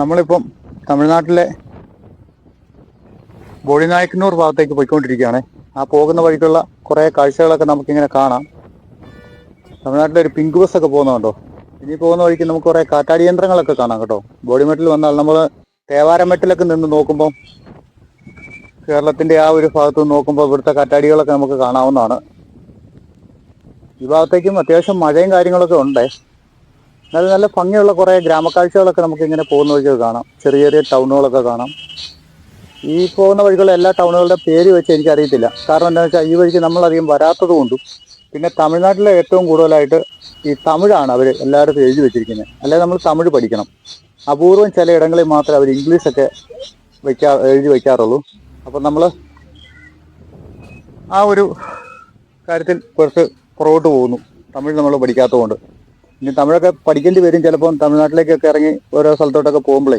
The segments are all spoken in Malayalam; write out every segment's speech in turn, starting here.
നമ്മളിപ്പം തമിഴ്നാട്ടിലെ ബോഡിനായക്കന്നൂർ ഭാഗത്തേക്ക് പോയിക്കൊണ്ടിരിക്കുകയാണ്. ആ പോകുന്ന വഴിക്കുള്ള കുറേ കാഴ്ചകളൊക്കെ നമുക്കിങ്ങനെ കാണാം. തമിഴ്നാട്ടിലെ ഒരു പിങ്ക് ബസ് ഒക്കെ പോകുന്നുണ്ടോ ഇനി പോകുന്ന വഴിക്ക് നമുക്ക് കുറേ കാറ്റാടി യന്ത്രങ്ങളൊക്കെ കാണാം കേട്ടോ. ബോഡിമെട്ടിൽ വന്നാൽ നമ്മൾ തേവാരമെട്ടിലൊക്കെ നിന്ന് നോക്കുമ്പോൾ കേരളത്തിന്റെ ആ ഒരു ഭാഗത്ത് നോക്കുമ്പോൾ ഇവിടുത്തെ കാറ്റാടികളൊക്കെ നമുക്ക് കാണാവുന്നതാണ്. ഈ ഭാഗത്തേക്കും അത്യാവശ്യം മഴയും കാര്യങ്ങളൊക്കെ ഉണ്ട്. നല്ല നല്ല ഭംഗിയുള്ള കുറേ ഗ്രാമക്കാഴ്ചകളൊക്കെ നമുക്ക് ഇങ്ങനെ പോകുന്ന വഴിക്ക് കാണാം. ചെറിയ ചെറിയ ടൗണുകളൊക്കെ കാണാം. ഈ പോകുന്ന വഴികളിൽ എല്ലാ ടൗണുകളുടെ പേര് വെച്ച് എനിക്കറിയത്തില്ല. കാരണം എന്താണെന്ന് വെച്ചാൽ ഈ വഴിക്ക് നമ്മളധികം വരാത്തത് കൊണ്ടും പിന്നെ തമിഴ്നാട്ടിലെ ഏറ്റവും കൂടുതലായിട്ട് ഈ തമിഴാണ് അവർ എല്ലായിടത്തും എഴുതി വെച്ചിരിക്കുന്നത്. അല്ലെങ്കിൽ നമ്മൾ തമിഴ് പഠിക്കണം. അപൂർവം ചില ഇടങ്ങളിൽ മാത്രമേ അവർ ഇംഗ്ലീഷൊക്കെ വയ്ക്കാ എഴുതി വയ്ക്കാറുള്ളൂ അപ്പം നമ്മൾ ആ ഒരു കാര്യത്തിൽ കുറച്ച് പുറകോട്ട് പോകുന്നു. തമിഴ് നമ്മൾ പഠിക്കാത്തതുകൊണ്ട് ഇനി തമിഴൊക്കെ പഠിക്കേണ്ടി വരും ചിലപ്പോൾ തമിഴ്നാട്ടിലേക്കൊക്കെ ഇറങ്ങി ഓരോ സ്ഥലത്തോട്ടൊക്കെ പോകുമ്പോഴേ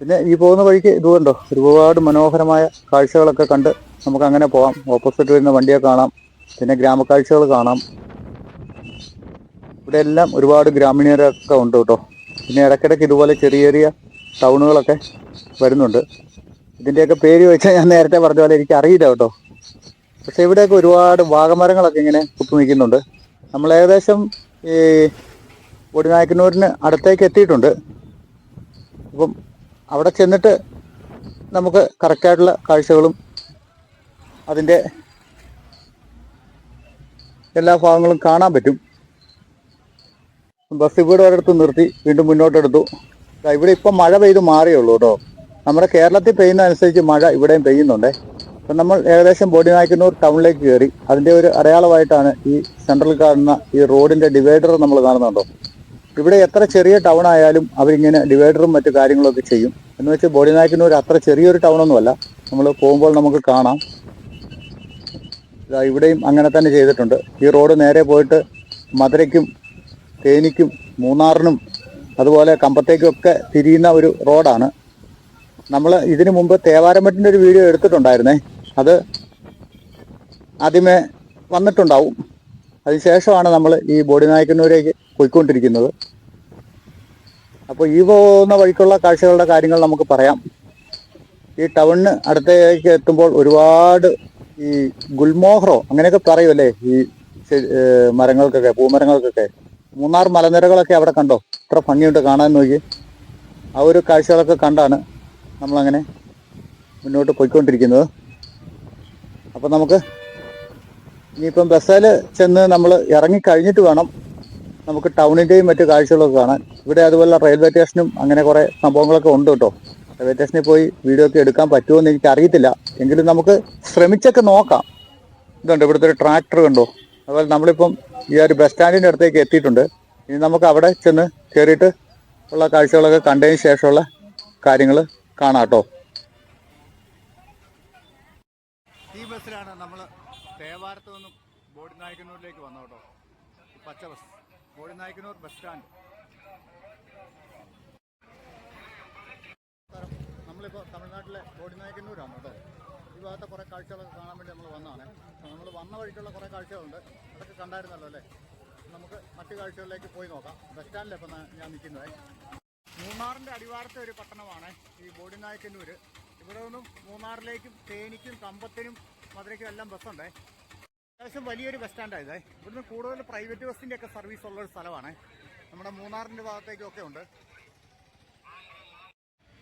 പിന്നെ ഈ പോകുന്ന വഴിക്ക് ഇതുകൊണ്ടോ ഒരുപാട് മനോഹരമായ കാഴ്ചകളൊക്കെ കണ്ട് നമുക്ക് അങ്ങനെ പോകാം ഓപ്പോസിറ്റ് വരുന്ന വണ്ടിയെ കാണാം. പിന്നെ ഗ്രാമക്കാഴ്ചകൾ കാണാം. ഇവിടെ എല്ലാം ഒരുപാട് ഗ്രാമീണരൊക്കെ ഉണ്ട് കേട്ടോ. പിന്നെ ഇടയ്ക്കിടയ്ക്ക് ഇതുപോലെ ചെറിയ ചെറിയ ടൗണുകളൊക്കെ വരുന്നുണ്ട്. ഇതിന്റെയൊക്കെ പേര് വെച്ചാൽ ഞാൻ നേരത്തെ പറഞ്ഞ പോലെ എനിക്ക് അറിയില്ല കേട്ടോ. പക്ഷെ ഇവിടെയൊക്കെ ഒരുപാട് വാഗമരങ്ങളൊക്കെ ഇങ്ങനെ കുത്തു നിൽക്കുന്നുണ്ട് നമ്മൾ ഏകദേശം ഈ ഒടിനായക്കന്നൂരിന് അടുത്തേക്ക് എത്തിയിട്ടുണ്ട്. അപ്പം അവിടെ ചെന്നിട്ട് നമുക്ക് കറക്റ്റായിട്ടുള്ള കാഴ്ചകളും അതിന്റെ എല്ലാ ഭാഗങ്ങളും കാണാൻ പറ്റും. ബസ് ഇവിടെ ഒരിടത്ത് നിർത്തി വീണ്ടും മുന്നോട്ടെടുത്തു ഇവിടെ ഇപ്പം മഴ പെയ്ത് മാറിയുള്ളൂ കേട്ടോ. നമ്മുടെ കേരളത്തിൽ പെയ്യുന്ന അനുസരിച്ച് മഴ ഇവിടെയും പെയ്യുന്നുണ്ടേ. അപ്പം നമ്മൾ ഏകദേശം ബോഡിനായ്ക്കന്നൂർ ടൗണിലേക്ക് കയറി. അതിന്റെ ഒരു അടയാളമായിട്ടാണ് ഈ സെൻട്രൽ കാണുന്ന ഈ റോഡിന്റെ ഡിവൈഡർ നമ്മൾ കാണുന്നുണ്ടോ? ഇവിടെ എത്ര ചെറിയ ടൗൺ ആയാലും അവരിങ്ങനെ ഡിവൈഡറും മറ്റു കാര്യങ്ങളൊക്കെ ചെയ്യും. എന്ന് വെച്ചാൽ ബോഡിനായ്ക്കന്നൂർ അത്ര ചെറിയൊരു ടൗണൊന്നുമല്ല. നമ്മൾ പോകുമ്പോൾ നമുക്ക് കാണാം. ഇവിടെയും അങ്ങനെ തന്നെ ചെയ്തിട്ടുണ്ട്. ഈ റോഡ് നേരെ പോയിട്ട് മധുരയ്ക്കും തേനിക്കും മൂന്നാറിനും അതുപോലെ കമ്പത്തേക്കും ഒക്കെ തിരിയുന്ന ഒരു റോഡാണ്. നമ്മൾ ഇതിനു മുമ്പ് തേവാരമെട്ടിന്റെ ഒരു വീഡിയോ എടുത്തിട്ടുണ്ടായിരുന്നേ. അത് ആദ്യമേ വന്നിട്ടുണ്ടാവും. അതിനുശേഷമാണ് നമ്മൾ ഈ ബോഡി ബോഡിനായക്കന്നൂരേക്ക് പോയിക്കൊണ്ടിരിക്കുന്നത്. അപ്പോൾ ഈ പോകുന്ന വഴിക്കുള്ള കാഴ്ചകളുടെ കാര്യങ്ങൾ നമുക്ക് പറയാം. ഈ ടൗണിന് അടുത്തേക്ക് എത്തുമ്പോൾ ഒരുപാട് ഈ ഗുൽമോഹറോ അങ്ങനെയൊക്കെ പറയുമല്ലേ ഈ മരങ്ങൾക്കൊക്കെ പൂമരങ്ങൾക്കൊക്കെ. മൂന്നാർ മലനിരകളൊക്കെ അവിടെ കണ്ടോ? ഇത്ര ഭംഗിയുണ്ട് കാണാൻ നോക്കി. ആ ഒരു കാഴ്ചകളൊക്കെ കണ്ടാണ് നമ്മളങ്ങനെ മുന്നോട്ട് പോയിക്കൊണ്ടിരിക്കുന്നത്. അപ്പം നമുക്ക് ഇനിയിപ്പം ബസ്സിൽ ചെന്ന് നമ്മൾ ഇറങ്ങിക്കഴിഞ്ഞിട്ട് വേണം നമുക്ക് ടൗണിന്റെയും മറ്റു കാഴ്ചകളൊക്കെ കാണാൻ. ഇവിടെ അതുപോലെ റെയിൽവേ സ്റ്റേഷനും അങ്ങനെ കുറേ സംഭവങ്ങളൊക്കെ ഉണ്ട് കേട്ടോ. റെയിൽവേ സ്റ്റേഷനിൽ പോയി വീഡിയോ ഒക്കെ എടുക്കാൻ പറ്റുമോ എന്ന് എനിക്ക് അറിയത്തില്ല. എങ്കിലും നമുക്ക് ശ്രമിച്ചൊക്കെ നോക്കാം. ഇതുണ്ട് ഇവിടുത്തെ ഒരു ട്രാക്ടർ കണ്ടോ? അതുപോലെ നമ്മളിപ്പം ഈ ഒരു ബസ് സ്റ്റാൻഡിന്റെ അടുത്തേക്ക് എത്തിയിട്ടുണ്ട്. ഇനി നമുക്ക് അവിടെ ചെന്ന് കയറിയിട്ട് ഉള്ള കാഴ്ചകളൊക്കെ കണ്ടതിന് ശേഷമുള്ള കാര്യങ്ങൾ കാണാം കേട്ടോ ഈ ബസ്സിലാണ് നമ്മൾ തേവാരത്ത് നിന്നും ബോഡിനായക്കന്നൂരിലേക്ക് വന്നത് കേട്ടോ ഈ പച്ച ബസ് ബോഡിനായക്കന്നൂർ ബസ് സ്റ്റാൻഡ്. നമ്മളിപ്പോൾ തമിഴ്നാട്ടിലെ കോടിനായ്ക്കന്നൂരാണ് കേട്ടോ. ഈ ഭാഗത്തെ കുറേ കാഴ്ചകളൊക്കെ കാണാൻ വേണ്ടി നമ്മൾ വന്നതാണ്. നമ്മൾ വന്ന വഴിക്കുള്ള കുറേ കാഴ്ചകളുണ്ട്. അതൊക്കെ കണ്ടായിരുന്നല്ലോ അല്ലേ? നമുക്ക് മറ്റു കാഴ്ചകളിലേക്ക് പോയി നോക്കാം. ബസ് സ്റ്റാൻഡിൽ ഇപ്പം ഞാൻ നിൽക്കുന്നത്. മൂന്നാറിന്റെ അടിവാരത്തെ ഒരു പട്ടണമാണ് ഈ ബോഡിനായ്ക്കന്നൂർ ഇവിടെ നിന്നും മൂന്നാറിലേക്കും തേനിക്കും കമ്പത്തിനും മധുരയ്ക്കും എല്ലാം ബസ്സുണ്ട്. അത്യാവശ്യം വലിയൊരു ബസ് സ്റ്റാൻഡാണ് ഇത്. ഇവിടുന്ന് കൂടുതൽ പ്രൈവറ്റ് ബസ്സിന്റെ ഒക്കെ സർവീസ് ഉള്ള ഒരു സ്ഥലമാണ്. നമ്മുടെ മൂന്നാറിന്റെ ഭാഗത്തേക്കൊക്കെ ഉണ്ട്.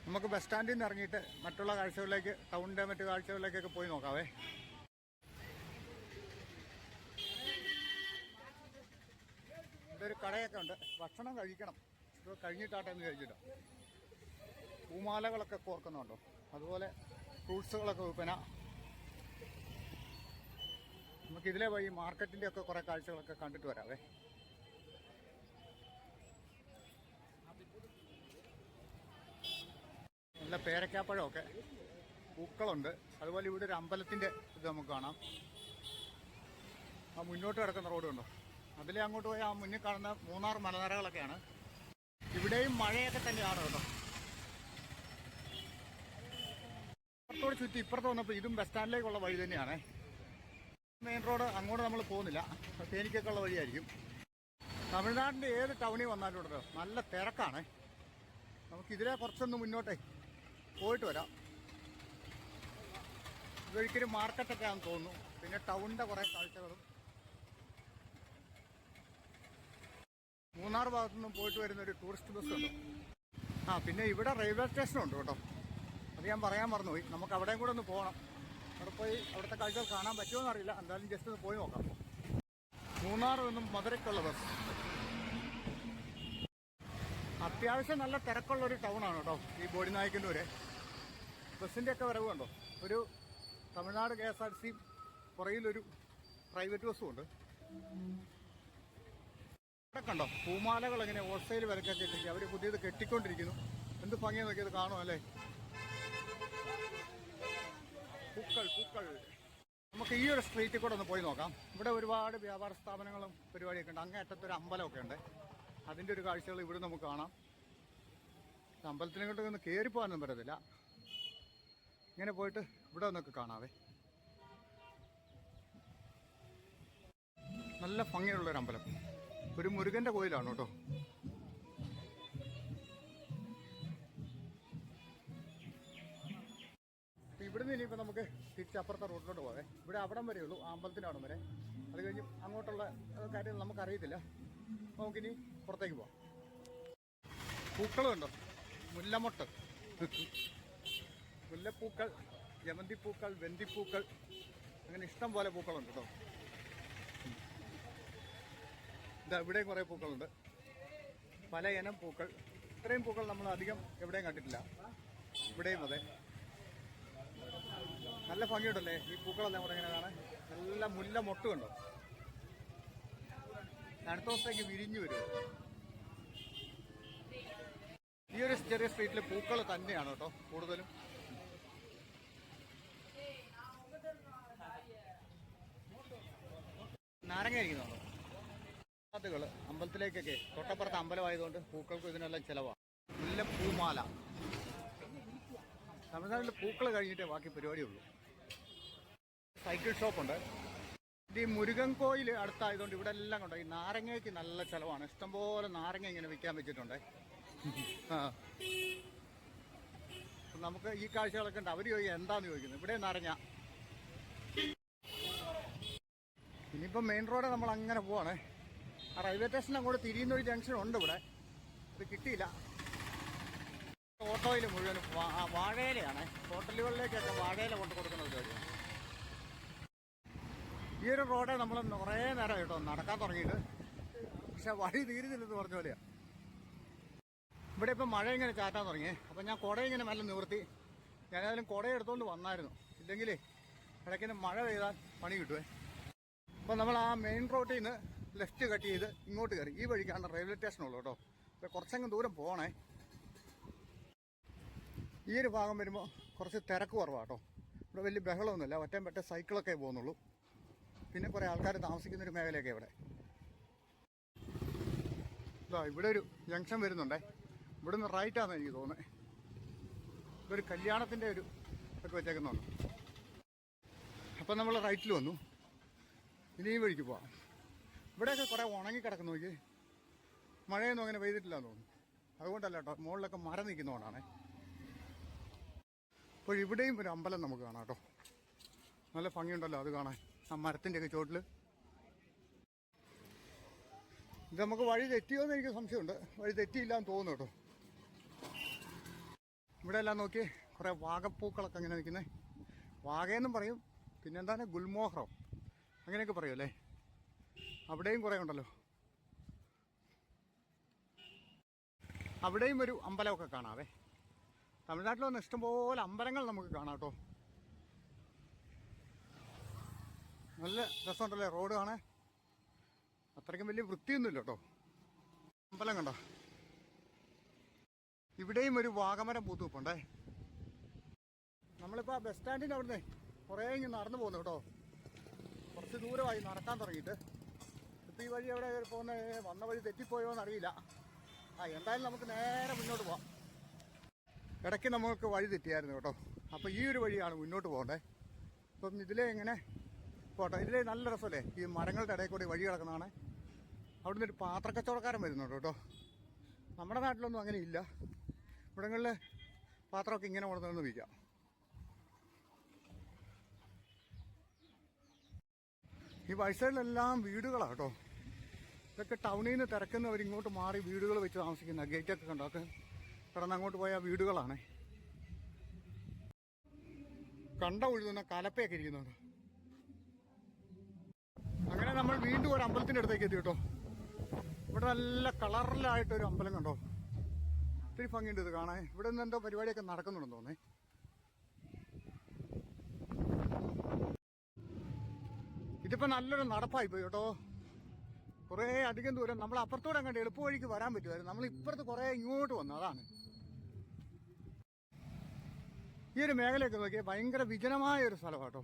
നമുക്ക് ബസ് സ്റ്റാൻഡിൽ നിന്ന് ഇറങ്ങിയിട്ട് മറ്റുള്ള കാഴ്ചകളിലേക്ക് ടൗണിന്റെ മറ്റു കാഴ്ചകളിലേക്കൊക്കെ പോയി നോക്കാവേ. ഒരു കടയൊക്കെ ഉണ്ട്. ഭക്ഷണം കഴിക്കണം. ഇത് കഴിഞ്ഞിട്ടാട്ടെ എന്ന് കഴിച്ചിട്ട് പൂമാലകളൊക്കെ കോർക്കുന്നുണ്ടോ? അതുപോലെ ഫ്രൂട്ട്സുകളൊക്കെ വിൽപ്പന. നമുക്ക് ഇതിലെ വഴി മാർക്കറ്റിന്റെ ഒക്കെ കുറേ കാഴ്ചകളൊക്കെ കണ്ടിട്ട് വരാവേ. നല്ല പേരക്കാപ്പഴമൊക്കെ പൂക്കളുണ്ട്. അതുപോലെ ഇവിടെ ഒരു അമ്പലത്തിന്റെ ഇത് നമുക്ക് കാണാം. ആ മുന്നോട്ട് കിടക്കുന്ന റോഡ് കണ്ടോ? അതിലെ അങ്ങോട്ട് പോയി ആ മുന്നിൽ കാണുന്ന മൂന്നാർ മലനിരകളൊക്കെയാണ്. ഇവിടെയും മഴയൊക്കെ തന്നെയാണ് കേട്ടോ. ഇപ്പുറത്തോട് ചുറ്റി ഇപ്പുറത്ത് വന്നപ്പോൾ ഇതും ബസ് സ്റ്റാൻഡിലേക്കുള്ള വഴി തന്നെയാണ്. മെയിൻ റോഡ് അങ്ങോട്ട് നമ്മൾ പോകുന്നില്ല. തേനിക്കൊക്കെ ഉള്ള വഴിയായിരിക്കും. തമിഴ്നാടിന്റെ ഏത് ടൗണിൽ വന്നാലും ഉണ്ടല്ലോ നല്ല തിരക്കാണ്. നമുക്ക് ഇതിലെ കുറച്ചൊന്ന് മുന്നോട്ടേ പോയിട്ട് വരാം. ഇതൊരിക്കലും മാർക്കറ്റൊക്കെ ആണെന്ന് തോന്നുന്നു. പിന്നെ ടൗണിന്റെ കുറേ കാഴ്ചകളും. മൂന്നാർ ഭാഗത്തു നിന്നും പോയിട്ട് വരുന്ന ഒരു ടൂറിസ്റ്റ് ബസ് ഉണ്ട് ആ പിന്നെ ഇവിടെ റെയിൽവേ സ്റ്റേഷനുണ്ട് കേട്ടോ. അത് ഞാൻ പറയാൻ മറന്നുപോയി. നമുക്ക് അവിടെയും കൂടെ ഒന്ന് പോകണം. അവിടെ പോയി അവിടുത്തെ കാഴ്ചകൾ കാണാൻ പറ്റുമോ എന്നറിയില്ല. എന്തായാലും ജസ്റ്റ് ഒന്ന് പോയി നോക്കാം. മൂന്നാർ നിന്നും മധുരയ്ക്കുള്ള ബസ് അത്യാവശ്യം നല്ല തിരക്കുള്ള ഒരു ടൗണാണ് കേട്ടോ ഈ ബോഡി നായിക്കുന്നൂര് ബസ്സിന്റെ ഒക്കെ വരവ് കണ്ടോ? ഒരു Tamil Nadu K S R C പുറയിലൊരു private ബസ്സും ഉണ്ട്. കണ്ടോ? പൂമാലകൾ ഇങ്ങനെ ഹോൾസെയിൽ വിലക്കൊക്കെ ഇട്ടിരിക്കുക അവർ പുതിയത് കെട്ടിക്കൊണ്ടിരിക്കുന്നു. എന്ത് ഭംഗിയെന്നൊക്കെ ഇത് കാണും അല്ലേ? പൂക്കൾ പൂക്കൾ. നമുക്ക് ഈ ഒരു സ്ട്രീറ്റിൽ കൂടെ ഒന്ന് പോയി നോക്കാം. ഇവിടെ ഒരുപാട് വ്യാപാര സ്ഥാപനങ്ങളും പരിപാടിയൊക്കെ ഉണ്ട്. അങ്ങേറ്റത്തൊരു അമ്പലമൊക്കെ ഉണ്ട്. അതിന്റെ ഒരു കാഴ്ചകൾ ഇവിടെ നമുക്ക് കാണാം. അമ്പലത്തിനെ ഒന്ന് കയറി പോകാനൊന്നും പറ്റത്തില്ല. ഇങ്ങനെ പോയിട്ട് ഇവിടെ ഒന്നൊക്കെ കാണാവേ. നല്ല ഭംഗിയുള്ളൊരു അമ്പലം. ഒരു മുരുകന്റെ കോയിലാണ് കേട്ടോ. ഇവിടുന്ന് ഇനിയിപ്പോൾ നമുക്ക് തിരിച്ചപ്പുറത്തെ റോഡിലോട്ട് പോകാം ഇവിടെ അവിടം വരെ ഉള്ളൂ അമ്പലത്തിന്റെ അവിടം വരെ. അത് കഴിഞ്ഞ് അങ്ങോട്ടുള്ള കാര്യങ്ങൾ നമുക്കറിയത്തില്ല. നമുക്കിനി പുറത്തേക്ക് പോവാം. പൂക്കളുണ്ടോ? മുല്ലമൊട്ട്. മുല്ലപ്പൂക്കൾ ജമന്തിപ്പൂക്കൾ വെന്തിപ്പൂക്കൾ. അങ്ങനെ ഇഷ്ടം പോലെ പൂക്കളുണ്ട് കേട്ടോ. ഇതാ ഇവിടെയും കുറേ പൂക്കളുണ്ട്. പല ഇനം പൂക്കൾ. ഇത്രയും പൂക്കൾ നമ്മൾ അധികം എവിടെയും കണ്ടിട്ടില്ല. ഇവിടെയും അതെ. നല്ല ഭംഗിയുണ്ടല്ലേ? ഈ പൂക്കളെല്ലാം കൂടെ ഇങ്ങനെ കാണാൻ. നല്ല മുല്ല മൊട്ടുണ്ടോ അടുത്ത ദിവസത്തേക്ക് വിരിഞ്ഞു വരും. ഈ ഒരു ചെറിയ സ്ട്രീറ്റിൽ പൂക്കൾ തന്നെയാണ് കേട്ടോ കൂടുതലും. നാരങ്ങ ഇരിക്കുന്നുണ്ടോ അമ്പലത്തിലേക്കൊക്കെ തൊട്ടപ്പുറത്ത് അമ്പലമായതുകൊണ്ട് പൂക്കൾക്കും ഇതിനെല്ലാം ചിലവാണ് നല്ല പൂമാല. തമിഴ്നാട്ടിൽ പൂക്കൾ കഴിഞ്ഞിട്ടേ ബാക്കി പരിപാടിയുള്ളൂ. സൈക്കിൾ ഷോപ്പുണ്ട്. ഈ മുരുകൻ കോയിൽ അടുത്തായതുകൊണ്ട് ഇവിടെ എല്ലാം കൊണ്ട് ഈ നാരങ്ങയ്ക്ക് നല്ല ചിലവാണ്. ഇഷ്ടംപോലെ നാരങ്ങ ഇങ്ങനെ വിൽക്കാൻ വെച്ചിട്ടുണ്ട്. ആ. നമുക്ക് ഈ കാഴ്ചകളൊക്കെ ഉണ്ട്. അവർ ചോദിക്കുക എന്താന്ന് ചോദിക്കുന്നത് ഇവിടെ നാരങ്ങ. ഇനിയിപ്പോൾ മെയിൻ റോഡ് നമ്മൾ അങ്ങനെ പോവാണ്. ആ റെയിൽവേ സ്റ്റേഷൻ അങ്ങോട്ട് തിരിയുന്ന ഒരു ജംഗ്ഷൻ ഉണ്ട് ഇവിടെ. ഇത് കിട്ടിയില്ല. ഓട്ടോയിൽ മുഴുവൻ വാ- ആ വാഴയിലയാണ്. ഹോട്ടലുകളിലേക്കൊക്കെ വാഴയില കൊണ്ട് കൊടുക്കുന്ന പരിപാടിയാണ്. ഈ ഒരു റോഡ് നമ്മൾ കുറേ നേരം കേട്ടോ നടക്കാൻ തുടങ്ങിയിട്ട്. പക്ഷെ വഴി തീരുന്നില്ലെന്ന് പറഞ്ഞ പോലെയാണ് ഇവിടെ ഇപ്പം മഴ ഇങ്ങനെ ചാറ്റാൻ തുടങ്ങി. അപ്പം ഞാൻ കുട ഇങ്ങനെ മെല്ലെ നിവർത്തി. ഞാനേതായാലും കുട എടുത്തുകൊണ്ട് വന്നായിരുന്നു. ഇല്ലെങ്കിലേ ഇടയ്ക്കിന് മഴ പെയ്താൽ പണി കിട്ടുവേ. അപ്പം നമ്മൾ ആ മെയിൻ റോഡിൽ നിന്ന് ലെഫ്റ്റ് കട്ട് ചെയ്ത് ഇങ്ങോട്ട് കയറി. ഈ വഴിക്കാണ് റെയിൽവേ സ്റ്റേഷൻ ഉള്ളു കേട്ടോ. അപ്പോൾ കുറച്ചങ്ങ് ദൂരം പോകണേ ഈ ഒരു ഭാഗം വരുമ്പോൾ കുറച്ച് തിരക്ക് കുറവാണ് കേട്ടോ. ഇവിടെ വലിയ ബഹളമൊന്നുമില്ല. ഒറ്റം പെട്ട സൈക്കിളൊക്കെ പോകുന്നുള്ളൂ പിന്നെ കുറേ ആൾക്കാർ താമസിക്കുന്ന ഒരു മേഖലയൊക്കെ ഇവിടെ. ഇതാ ഇവിടെ ഒരു ജംഗ്ഷൻ വരുന്നുണ്ടേ. ഇവിടെ നിന്ന് റൈറ്റാണെന്ന് എനിക്ക് തോന്നുന്നത് ഇതൊരു കല്യാണത്തിന്റെ ഒരു ഇതൊക്കെ വെച്ചേക്കുന്നുണ്ട് അപ്പം നമ്മൾ റൈറ്റിൽ വന്നു. ഇനി ഈ വഴിക്ക് പോവാം. ഇവിടെയൊക്കെ കുറേ ഉണങ്ങി കിടക്കുന്നു നോക്കി മഴയൊന്നും അങ്ങനെ പെയ്തിട്ടില്ല എന്ന് തോന്നുന്നു. അതുകൊണ്ടല്ല കേട്ടോ മുകളിലൊക്കെ മരം നിൽക്കുന്നതുകൊണ്ടാണ്. അപ്പോൾ ഇവിടെയും ഒരു അമ്പലം നമുക്ക് കാണാം കേട്ടോ. നല്ല ഭംഗിയുണ്ടല്ലോ അത് കാണാൻ. ആ മരത്തിന്റെ ഒക്കെ ചോട്ടിൽ ഇത് നമുക്ക് വഴി തെറ്റിയോ എന്ന് എനിക്ക് സംശയമുണ്ട്. വഴി തെറ്റിയില്ല എന്ന് തോന്നുന്നു കേട്ടോ. ഇവിടെ എല്ലാം നോക്കി കുറേ വാഗപ്പൂക്കളൊക്കെ അങ്ങനെ നിൽക്കുന്നത് വാഗയെന്നും പറയും പിന്നെന്താണ് ഗുൽമോഹറോ. അങ്ങനെയൊക്കെ പറയുമല്ലേ അവിടെയും കുറേ ഉണ്ടല്ലോ. അവിടെയും ഒരു അമ്പലമൊക്കെ കാണാവേ തമിഴ്നാട്ടിൽ വന്ന് ഇഷ്ടംപോലെ അമ്പലങ്ങൾ നമുക്ക് കാണാം കേട്ടോ. നല്ല രസമുണ്ടല്ലേ? റോഡ് കാണാൻ? അത്രയ്ക്കും വലിയ വൃത്തിയൊന്നുമില്ല കേട്ടോ. അമ്പലം കണ്ടോ? ഇവിടെയും ഒരു വാഗമരം പൂത്തുവെപ്പുണ്ടേ. നമ്മളിപ്പോൾ ബസ് സ്റ്റാൻഡിന്റെ അവിടുന്ന് കുറേ ഇങ്ങനെ നടന്നു പോകുന്നു കേട്ടോ. കുറച്ച് ദൂരമായി നടക്കാൻ തുടങ്ങിയിട്ട്. ഇപ്പം ഈ വഴി എവിടെ പോകുന്ന? വന്ന വഴി തെറ്റിപ്പോയോ എന്നറിയില്ല. ആ എന്തായാലും നമുക്ക് നേരെ മുന്നോട്ട് പോവാം. ഇടയ്ക്ക് നമുക്ക് വഴി തെറ്റിയായിരുന്നു കേട്ടോ. അപ്പോൾ ഈ ഒരു വഴിയാണ് മുന്നോട്ട് പോകേണ്ടത് അപ്പം ഇതിലെ എങ്ങനെ പോട്ടെ. ഇതിലേ നല്ല രസമല്ലേ? ഈ മരങ്ങളുടെ ഇടയിൽ കൂടി വഴി കിടക്കുന്നതാണ്. അവിടുന്ന് ഒരു പാത്രക്കച്ചവടക്കാരൻ വരുന്നുണ്ട് കേട്ടോ. നമ്മുടെ നാട്ടിലൊന്നും അങ്ങനെ ഇല്ല. ഇവിടങ്ങളിൽ പാത്രമൊക്കെ ഇങ്ങനെ കൊണ്ടുവന്ന് വിൽക്കാം. ഈ വയസ്സുകളിലെല്ലാം വീടുകളാണ് കേട്ടോ. ഇതൊക്കെ ടൗണിൽ നിന്ന് തിരക്കുന്നവർ ഇങ്ങോട്ട് മാറി വീടുകൾ വെച്ച് താമസിക്കുന്ന ഗേറ്റൊക്കെ കണ്ടോ? ഒക്കെ കിടന്ന് അങ്ങോട്ട് പോയ വീടുകളാണ്. കണ്ട ഒഴുകുന്ന കലപ്പയൊക്കെ ഇരിക്കുന്നുണ്ട്. അങ്ങനെ നമ്മൾ വീണ്ടും ഒരു അമ്പലത്തിന്റെ അടുത്തേക്ക് എത്തി കേട്ടോ. ഇവിടെ നല്ല കളറിലായിട്ടൊരു അമ്പലം കണ്ടോ. ഒത്തിരി ഭംഗിയുണ്ട് ഇത് കാണാൻ. ഇവിടെ നിന്ന് എന്തോ പരിപാടിയൊക്കെ നടക്കുന്നുണ്ടെന്ന് തോന്നേ ഇതിപ്പോ നല്ലൊരു നടപ്പായി പോയി കേട്ടോ. കുറേ അധികം ദൂരം നമ്മൾ അപ്പുറത്തോടെ കണ്ട് എളുപ്പ വഴിക്ക് വരാൻ പറ്റുമായിരുന്നു. നമ്മൾ ഇപ്പുറത്ത് കുറേ ഇങ്ങോട്ട് വന്നു അതാണ്. ഈ ഒരു മേഖലയൊക്കെ നോക്കിയാൽ ഭയങ്കര വിജനമായ ഒരു സ്ഥലമാണ് കേട്ടോ.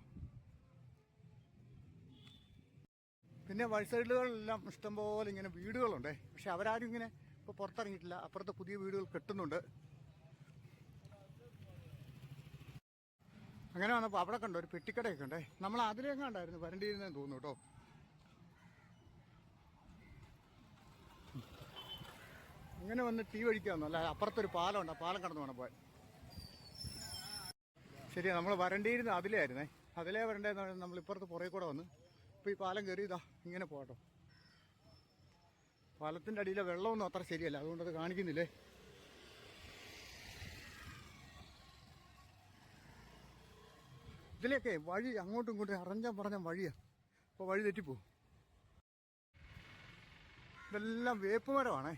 പിന്നെ വഴി സൈഡുകളിലെല്ലാം ഇഷ്ടംപോലെ ഇങ്ങനെ വീടുകളുണ്ടേ. പക്ഷെ അവരാരും ഇങ്ങനെ ഇപ്പോൾ പുറത്തിറങ്ങിയിട്ടില്ല. അപ്പുറത്തെ പുതിയ വീടുകൾ കെട്ടുന്നുണ്ട്. അങ്ങനെ വന്നപ്പോൾ അവിടെ കണ്ടോ ഒരു പെട്ടിക്കടയൊക്കെ ഉണ്ടേ. നമ്മൾ അതിലെങ്ങാണ്ടായിരുന്നു വരണ്ടിയിരുന്നെന്ന് തോന്നുന്നു കേട്ടോ. അങ്ങനെ വന്ന് ടീ വഴിക്കാന്നു അല്ല അപ്പുറത്തൊരു പാലമുണ്ട്. ആ പാലം കടന്നു വേണം പോയാൽ ശരിയാ നമ്മൾ വരണ്ടിയിരുന്ന അതിലായിരുന്നേ. അതിലേ വരണ്ടേന്ന് നമ്മൾ ഇപ്പുറത്ത് പുറകെ കൂടെ വന്ന് ഇപ്പോൾ ഈ പാലം കയറി ഇതാ ഇങ്ങനെ പോകട്ടോ പാലത്തിന്റെ അടിയിലെ വെള്ളമൊന്നും അത്ര ശരിയല്ല അതുകൊണ്ട് അത് കാണിക്കുന്നില്ലേ? ഇതിലൊക്കെ വഴി അങ്ങോട്ടും ഇങ്ങോട്ടും അറിഞ്ഞാൽ പറഞ്ഞ വഴിയാ. അപ്പോൾ വഴി തെറ്റിപ്പോവും ഇതെല്ലാം വേപ്പ് മരമാണേ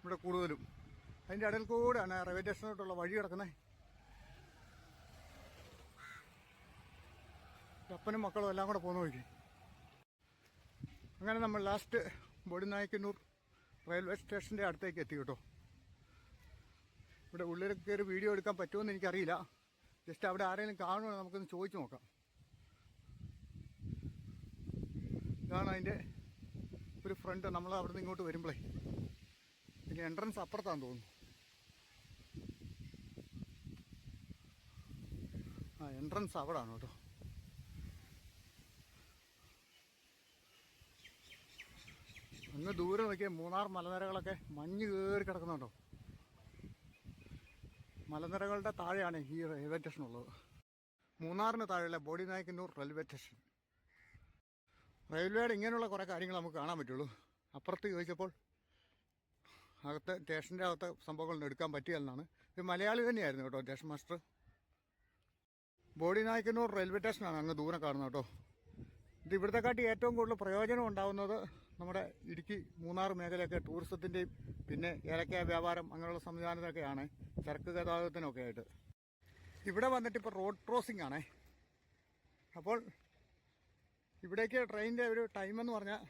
ഇവിടെ കൂടുതലും. അതിന്റെ ഇടയിൽ കൂടെയാണ് റെയിൽവേ സ്റ്റേഷനോട്ടുള്ള വഴി കിടക്കുന്നത് അപ്പനും മക്കളും എല്ലാം കൂടെ പോകുന്ന വഴി അങ്ങനെ നമ്മൾ ലാസ്റ്റ് ബോഡിനായ്ക്കന്നൂർ റെയിൽവേ സ്റ്റേഷന്റെ അടുത്തേക്ക് എത്തി കേട്ടോ. ഇവിടെ ഉള്ളിൽ കയറി വീഡിയോ എടുക്കാൻ പറ്റുമെന്ന് എനിക്കറിയില്ല. ജസ്റ്റ് അവിടെ ആരെങ്കിലും കാണുമോ നമുക്കൊന്ന് ചോദിച്ചു നോക്കാം. ഇതാണ് അതിന്റെ ഒരു ഫ്രണ്ട് നമ്മൾ അവിടെ നിന്ന് ഇങ്ങോട്ട് വരുമ്പോഴേ പിന്നെ എൻട്രൻസ് അപ്പുറത്താന്ന് തോന്നുന്നു. ആ എൻട്രൻസ് അവിടാണ് കേട്ടോ. അങ്ങ് ദൂരെ നോക്കിയാൽ മൂന്നാർ മലനിരകളൊക്കെ മഞ്ഞ് കയറി കിടക്കുന്നുണ്ടോ? മലനിരകളുടെ താഴെയാണ് ഈ റെയിൽവേ സ്റ്റേഷൻ ഉള്ളത്. മൂന്നാറിന് താഴെയുള്ള ബോഡി നായക്കന്നൂർ റെയിൽവേ സ്റ്റേഷൻ. റെയിൽവേയുടെ ഇങ്ങനെയുള്ള കുറേ കാര്യങ്ങൾ നമുക്ക് കാണാൻ പറ്റുള്ളൂ. അപ്പുറത്ത് ചോദിച്ചപ്പോൾ അകത്തെ സ്റ്റേഷന്റെ അകത്തെ സംഭവങ്ങളൊന്നും എടുക്കാൻ പറ്റിയല്ലെന്നാണ്. ഒരു മലയാളി തന്നെയായിരുന്നു കേട്ടോ station master. Bodinayakanur railway സ്റ്റേഷനാണ് അങ്ങ് ദൂരം കാണുന്നത് കേട്ടോ. ഇത് ഇവിടുത്തെ കാട്ടി ഏറ്റവും കൂടുതൽ പ്രയോജനം ഉണ്ടാവുന്നത് നമ്മുടെ ഇടുക്കി മൂന്നാർ മേഖലയൊക്കെ ടൂറിസത്തിന്റെയും പിന്നെ ഏലക്ക വ്യാപാരം അങ്ങനെയുള്ള സംവിധാനത്തിനൊക്കെയാണ് ചരക്ക് ഗതാഗതത്തിനൊക്കെ ആയിട്ട് ഇവിടെ വന്നിട്ട് ഇപ്പോൾ റോഡ് ക്രോസിംഗ് ആണേ. അപ്പോൾ ഇവിടേക്ക് ട്രെയിനിന്റെ ഒരു ടൈം എന്ന് പറഞ്ഞാൽ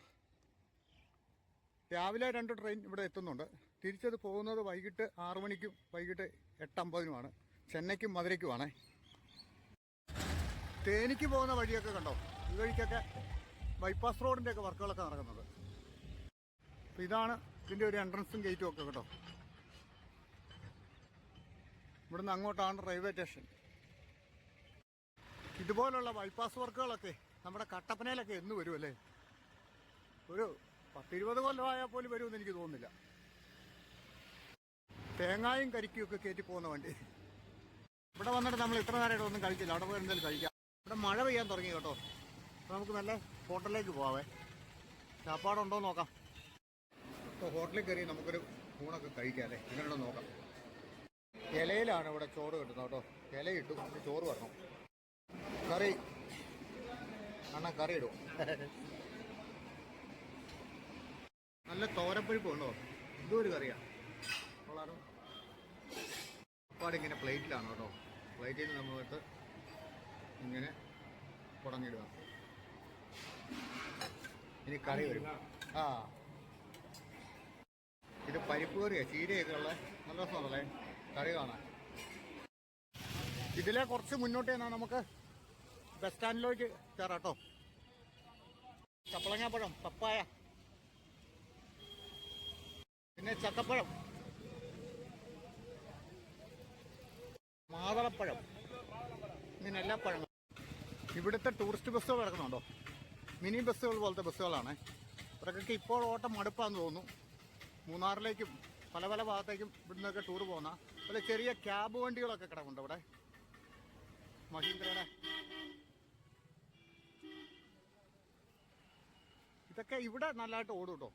രാവിലെ രണ്ട് ട്രെയിൻ ഇവിടെ എത്തുന്നുണ്ട്. തിരിച്ചത് പോകുന്നത് വൈകിട്ട് ആറു മണിക്കും വൈകിട്ട് എട്ടമ്പതിനുമാണ് ചെന്നൈക്കും മധുരയ്ക്കുമാണേ. തേനിക്ക് പോകുന്ന വഴിയൊക്കെ കണ്ടോ? ഈ വഴിക്കൊക്കെ ബൈപ്പാസ് റോഡിന്റെയൊക്കെ വർക്കുകളൊക്കെ നടക്കുന്നത്. അപ്പോൾ ഇതാണ് ഇതിന്റെ ഒരു എൻട്രൻസും ഗേറ്റും ഒക്കെ കേട്ടോ. ഇവിടുന്ന് അങ്ങോട്ടാണ് റെയിൽവേ സ്റ്റേഷൻ ഇതുപോലുള്ള ബൈപ്പാസ് വർക്കുകളൊക്കെ നമ്മുടെ കട്ടപ്പനയിലൊക്കെ എന്ന് വരും അല്ലേ? ഒരു പത്തിരുപത് കൊല്ലമായാൽ പോലും വരുമെന്ന് എനിക്ക് തോന്നുന്നില്ല. തേങ്ങായും കരിക്കും ഒക്കെ കയറ്റി പോകുന്ന വണ്ടി. ഇവിടെ വന്നിട്ട് നമ്മൾ ഇത്ര നേരമായിട്ട് ഒന്നും കഴിച്ചില്ല. അവിടെ പോയി എന്തെങ്കിലും കഴിക്കാം. ഇവിടെ മഴ പെയ്യാൻ തുടങ്ങി കേട്ടോ. നമുക്ക് നല്ല ഹോട്ടലിലേക്ക് പോവാവേ. ചാപ്പാടുണ്ടോ നോക്കാം. ഇപ്പോൾ ഹോട്ടലിൽ കയറി നമുക്കൊരു ഊണൊക്കെ കഴിക്കാം അല്ലേ? നോക്കാം. ഇലയിലാണ് ഇവിടെ ചോറ് കിട്ടുന്നത് കേട്ടോ. ഇല ഇട്ടു ചോറ് വരണം. കറി. അണ്ണ കറി ഇടും. നല്ല തോരപ്പഴിപ്പ് ഉണ്ടോ? ഇതും ഒരു കറിയാണ് കൊള്ളാറോ അപ്പാടിങ്ങനെ പ്ലേറ്റിലാണ് കേട്ടോ. പ്ലേറ്റിൽ നമ്മളെടുത്ത് ഇങ്ങനെ കുടഞ്ഞിടുക. ഇനി കറി വരും. ആ. ഇത് പരിപ്പ് കറിയാ ചീരയൊക്കെ ഉള്ള. നല്ല രസമാണല്ലേ? കറി കാണാൻ. ഇതിലെ കുറച്ച് മുന്നോട്ട് തന്നെ നമുക്ക് ബസ് സ്റ്റാൻഡിലേക്ക് കയറാം കേട്ടോ ചപ്പളങ്ങാപ്പഴം പപ്പായ. പിന്നെ ചക്കപ്പഴം. മാതളപ്പഴം. ഇങ്ങനെ എല്ലാ പഴങ്ങളും. ഇവിടുത്തെ ടൂറിസ്റ്റ് ബസ്സുകൾ കിടക്കുന്നുണ്ടോ? മിനി ബസ്സുകൾ പോലത്തെ ബസ്സുകളാണ് ഇവർക്കൊക്കെ ഇപ്പോൾ ഓട്ടം മടുപ്പാന്ന് തോന്നുന്നു. മൂന്നാറിലേക്കും പല പല ഭാഗത്തേക്കും ഇവിടുന്നൊക്കെ ടൂർ പോകുന്ന അതുപോലെ ചെറിയ ക്യാബ് വണ്ടികളൊക്കെ കിടക്കുന്നുണ്ട് ഇവിടെ മഹീന്ദ്രയുടെ. ഇതൊക്കെ ഇവിടെ നല്ലതായിട്ട് ഓടും കേട്ടോ.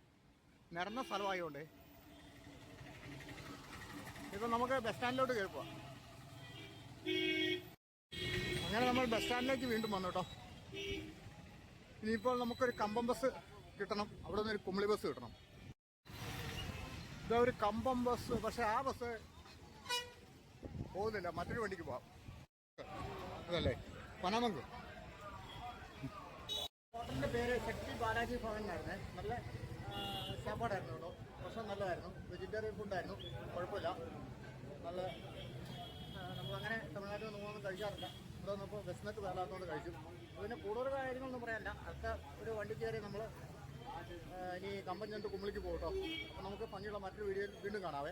നിറഞ്ഞ സ്ഥലമായതുകൊണ്ട് ഇപ്പം നമുക്ക് ബസ് സ്റ്റാൻഡിലോട്ട് കയറി പോവാം. അങ്ങനെ നമ്മൾ ബസ് സ്റ്റാൻഡിലേക്ക് വീണ്ടും വന്നു കേട്ടോ. ഇനിയിപ്പോൾ നമുക്കൊരു കമ്പം ബസ് കിട്ടണം. അവിടെ നിന്നൊരു കുമളി ബസ് കിട്ടണം. ഇതാ ഒരു കമ്പം ബസ് പക്ഷെ ആ ബസ് പോകുന്നില്ല. മറ്റൊരു വണ്ടിക്ക് പോവാം. അതല്ലേ? പനമങ്ക്. ഹോട്ടലിന്റെ പേര് ശക്തി ബാലാജി ഭവൻ എന്നായിരുന്നേ നല്ല സാപ്പാടായിരുന്നു കേട്ടോ. ഭക്ഷണം നല്ലതായിരുന്നു. വെജിറ്റേറിയൻ ഫുഡായിരുന്നു. കുഴപ്പമില്ല. നല്ല നമ്മളങ്ങനെ തമിഴ്നാട്ടിൽ നിന്ന് പോകുന്നത് കഴിക്കാറില്ല. ഇവിടെ വന്നപ്പോൾ ബസ്സിനകത്ത് വേലാത്തതുകൊണ്ട് കഴിച്ചു. പിന്നെ കൂടുതൽ കാര്യങ്ങളൊന്നും പറയാനില്ല. അടുത്ത ഒരു വണ്ടി കയറി നമ്മൾ ഇനി കമ്പം ഞണ്ട് കുമ്പളിക്ക് പോകട്ടോ അപ്പോൾ നമുക്ക് ഭംഗിയുള്ള മറ്റൊരു വീഡിയോയിൽ വീണ്ടും കാണാവേ.